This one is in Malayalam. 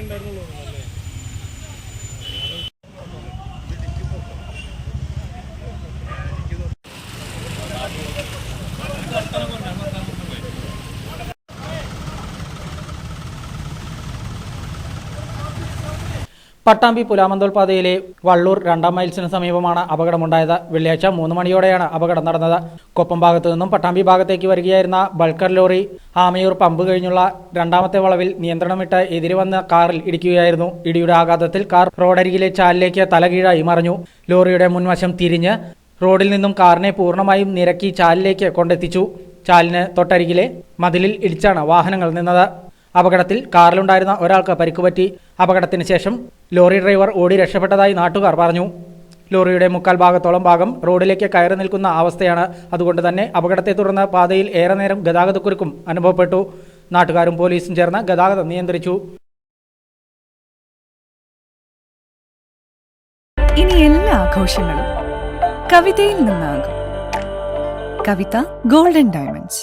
రెండు అడుగులు പട്ടാമ്പി പുലാമന്തോൾ പാതയിലെ വള്ളൂർ രണ്ടാം മൈൽസിന് സമീപമാണ് അപകടമുണ്ടായത്. വെള്ളിയാഴ്ച മൂന്ന് മണിയോടെയാണ് അപകടം നടന്നത്. കൊപ്പം ഭാഗത്തു നിന്നും പട്ടാമ്പി ഭാഗത്തേക്ക് വരികയായിരുന്ന ബൾക്കർ ലോറി ആമയൂർ പമ്പ് കഴിഞ്ഞുള്ള രണ്ടാമത്തെ വളവിൽ നിയന്ത്രണം വിട്ട് എതിരെ വന്ന കാറിൽ ഇടിക്കുകയായിരുന്നു. ഇടിയുടെ ആഘാതത്തിൽ കാർ റോഡരികിലെ ചാലിലേക്ക് തലകീഴായി മറിഞ്ഞു. ലോറിയുടെ മുൻവശം തിരിഞ്ഞ് റോഡിൽ നിന്നും കാറിനെ പൂർണമായും നിരക്കി ചാലിലേക്ക് കൊണ്ടെത്തിച്ചു. ചാലിന് തൊട്ടരികിലെ മതിലിൽ ഇടിച്ചാണ് വാഹനങ്ങൾ നിന്നത്. അപകടത്തിൽ കാറിലുണ്ടായിരുന്ന ഒരാൾക്ക് പരിക്കുപറ്റി. അപകടത്തിന് ശേഷം ലോറി ഡ്രൈവർ ഓടി രക്ഷപ്പെട്ടതായി നാട്ടുകാർ പറഞ്ഞു. ലോറിയുടെ മുക്കാൽ ഭാഗത്തോളം ഭാഗം റോഡിലേക്ക് കയറി നിൽക്കുന്ന അവസ്ഥയാണ്. അതുകൊണ്ട് തന്നെ അപകടത്തെ തുടർന്ന് പാതയിൽ ഏറെ നേരം ഗതാഗതക്കുരുക്കും അനുഭവപ്പെട്ടു. നാട്ടുകാരും പോലീസും ചേർന്ന് ഗതാഗതം നിയന്ത്രിച്ചു. ഇനി എല്ലാ ആഘോഷങ്ങളും കവിതയിൽ നിന്നാകും. Kavitha golden diamonds.